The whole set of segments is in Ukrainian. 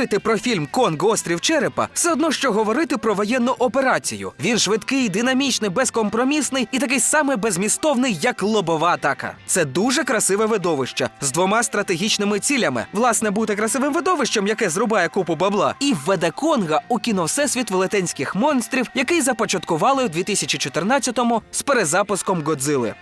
Говорити про фільм Конг Острів Черепа все одно, що говорити про воєнну операцію. Він швидкий, динамічний, безкомпромісний і такий самий безмістовний, як лобова атака. Це дуже красиве видовище з двома стратегічними цілями: власне, бути красивим видовищем, яке зрубає купу бабла, і введе Конга у кіно Всесвіт велетенських монстрів, який започаткували у 2014-му з перезапуском Годзили.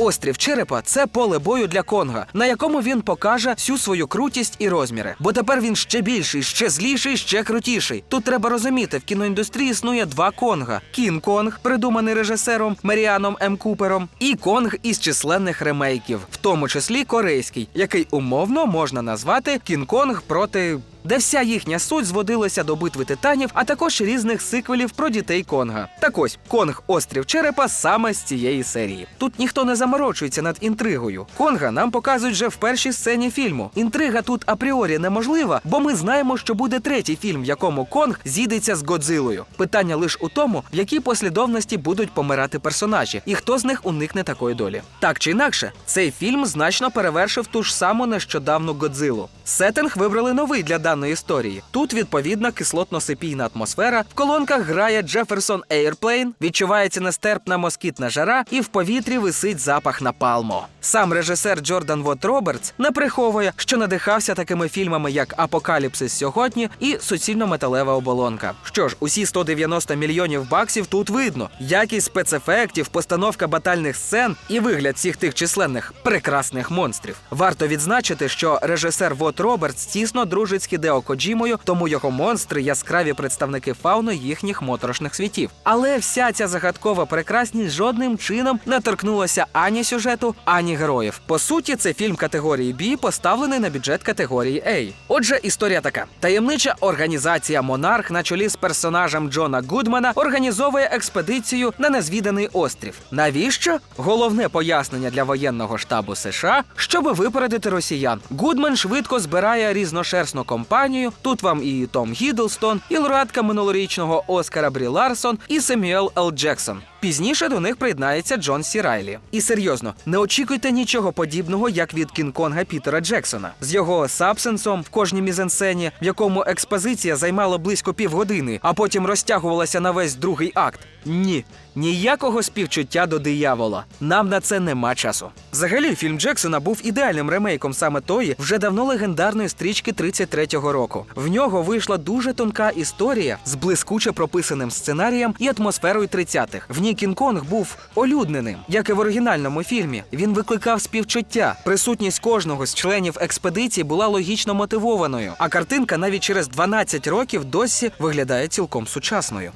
Острів Черепа це поле бою для Конга, на якому він покаже всю свою крутість і розміри. Бо тепер він ще більший, ще зліший, ще крутіший. Тут треба розуміти, в кіноіндустрії існує два Конга: Кін Конг, придуманий режисером Меріаном М. Купером, і Конг із численних ремейків, в тому числі корейський, який умовно можна назвати Кін Конг проти. Де вся їхня суть зводилася до битви титанів, а також різних сиквелів про дітей Конга. Так ось Конг Острів Черепа саме з цієї серії. Тут ніхто не заморочується над інтригою. Конга нам показують вже в першій сцені фільму. Інтрига тут апріорі неможлива, бо ми знаємо, що буде третій фільм, в якому Конг зійдеться з Годзилою. Питання лише у тому, в якій послідовності будуть помирати персонажі, і хто з них уникне такої долі. Так чи інакше, цей фільм значно перевершив ту ж саму нещодавну Годзилу. Сеттинг вибрали новий для даної історії. Тут відповідна кислотно-сипійна атмосфера. В колонках грає Джеферсон Ейрплейн, відчувається нестерпна москітна жара, і в повітрі висить запах напалму. Сам режисер Джордан Вот Робертс не приховує, що надихався такими фільмами, як Апокаліпсис сьогодні і суцільно-металева оболонка. Що ж, усі 190 мільйонів баксів тут видно. Якість спецефектів, постановка батальних сцен і вигляд всіх тих численних прекрасних монстрів. Варто відзначити, що режисер Вот Робертс тісно дружить з Хідео Коджімою, тому його монстри яскраві представники фауни їхніх моторошних світів. Але вся ця загадкова прекрасність жодним чином не торкнулася ані сюжету, ані героїв. По суті, це фільм категорії B, поставлений на бюджет категорії A. Отже, історія така: таємнича організація Монарх на чолі з персонажем Джона Гудмана організовує експедицію на незвіданий острів. Навіщо? Головне пояснення для воєнного штабу США, щоб випередити росіян. Гудман швидко збирає різношерстну компанію. Тут вам і Том Гідлстон, і лауреатка минулорічного Оскара Брі Ларсон, і Семюел Л. Джексон. Пізніше до них приєднається Джон Сі Райлі. І серйозно, не очікуйте нічого подібного, як від Кінг-Конга Пітера Джексона з його сабсенсом в кожній мізансцені, в якому експозиція займала близько півгодини, а потім розтягувалася на весь другий акт. Ні, ніякого співчуття до диявола. Нам на це нема часу. Взагалі, фільм Джексона був ідеальним ремейком саме тої вже давно легендарної стрічки 33-го року. В нього вийшла дуже тонка історія з блискуче прописаним сценарієм і атмосферою 30-х. В ній Кінг-Конг був олюдненим, як і в оригінальному фільмі. Він викликав співчуття. Присутність кожного з членів експедиції була логічно мотивованою, а картинка навіть через 12 років досі виглядає цілком сучасною.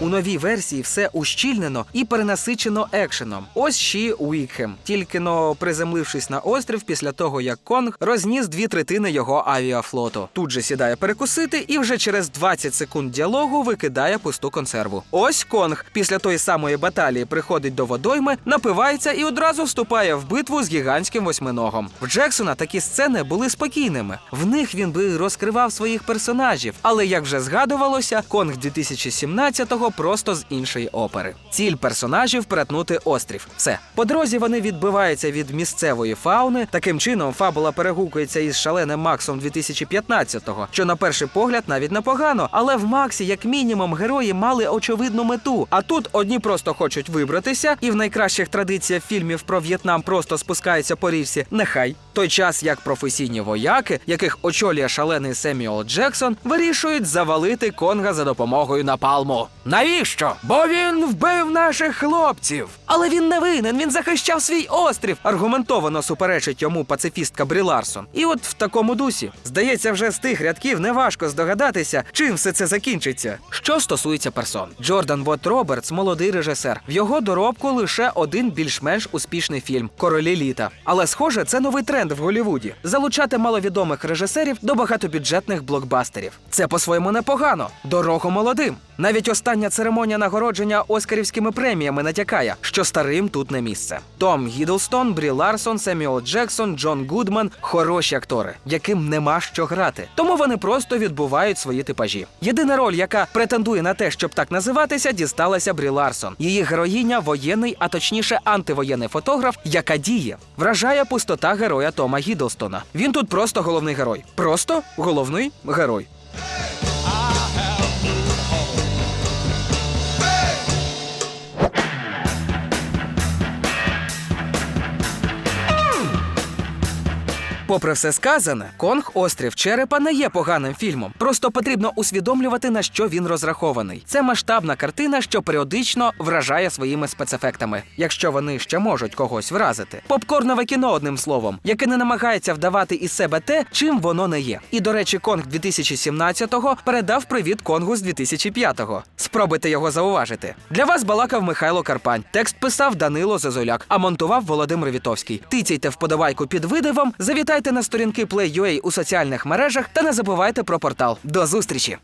У новій версії все ущільнено і перенасичено екшеном. Ось Ші Уікхем, тільки но приземлившись на острів після того, як Конг розніс дві третини його авіафлоту. Тут же сідає перекусити і вже через 20 секунд діалогу викидає пусту консерву. Ось Конг після тої самої баталії приходить до водойми, напивається і одразу вступає в битву з гігантським восьминогом. В Джексона такі сцени були спокійними. В них він би розкривав своїх персонажів. Але як вже згадувалося, Конг 2017-го просто з іншої опери. Ціль персонажів перетнути острів. Все по дорозі вони відбиваються від місцевої фауни. Таким чином, фабула перегукується із шаленим Максом 2015-го, що на перший погляд навіть непогано. Але в Максі, як мінімум, герої мали очевидну мету. А тут одні просто хочуть вибратися, і в найкращих традиціях фільмів про В'єтнам просто спускаються по річці. Нехай той час, як професійні вояки, яких очолює шалений Семюел Джексон, вирішують завалити Конга за допомогою напалму. Навіщо? Бо він вбив наших хлопців. Але він не винен, він захищав свій острів. Аргументовано суперечить йому пацифістка Брі Ларсон. І от в такому дусі. Здається, вже з тих рядків неважко здогадатися, чим все це закінчиться. Що стосується персон, Джордан Вот Робертс молодий режисер. В його доробку лише один більш-менш успішний фільм Королі літа. Але схоже, це новий тренд в Голлівуді – залучати маловідомих режисерів до багатобюджетних блокбастерів. Це по-своєму непогано, дорого молодим. Навіть остання церемонія нагородження Оскарівськими преміями натякає, що старим тут не місце. Том Гідлстон, Брі Ларсон, Семюел Джексон, Джон Гудман хороші актори, яким нема що грати. Тому вони просто відбувають свої типажі. Єдина роль, яка претендує на те, щоб так називатися, дісталася Брі Ларсон. Її героїня воєнний, а точніше антивоєнний фотограф, яка діє. Вражає пустота героя Тома Гідлстона. Він тут просто головний герой. Просто головний герой. Попри все сказане, Конг Острів Черепа не є поганим фільмом. Просто потрібно усвідомлювати, на що він розрахований. Це масштабна картина, що періодично вражає своїми спецефектами, якщо вони ще можуть когось вразити. Попкорнове кіно, одним словом, яке не намагається вдавати із себе те, чим воно не є. І до речі, Конг 2017-го передав привіт Конгу з 2005-го. Спробуйте його зауважити. Для вас балакав Михайло Карпань. Текст писав Данило Зазуляк, а монтував Володимир Вітовський. Тицяйте вподобайку під видивом, завітайте на сторінки Play.ua у соціальних мережах та не забувайте про портал. До зустрічі!